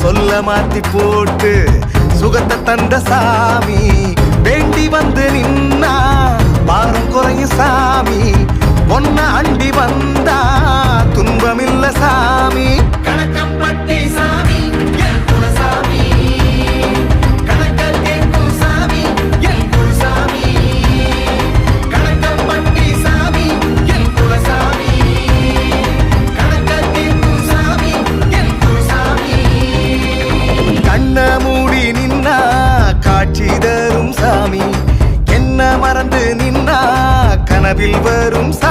சொல்ல மாத்தி போட்டு சுகத்தை தந்த சாமி வேண்டி வந்து நின்னா பாரம் குறையும் சாமி. கனவில் வரும் சா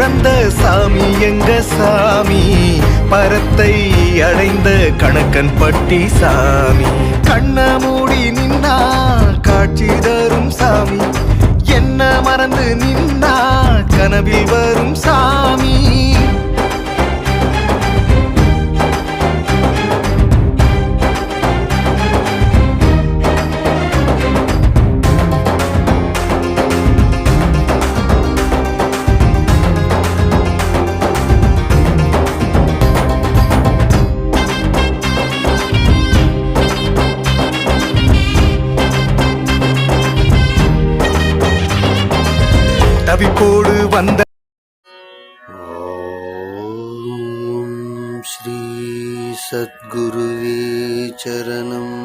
பிறந்த சாமி எங்க சாமி? பரத்தை அடைந்த கணக்கன் பட்டி சாமி. கண்ண மூடி நின்னா காட்சி தரும் சாமி. என்ன மறந்து நின்னா கனவில் தவிப்போடு வந்த ஸ்ரீ சத்குருவே சரணம்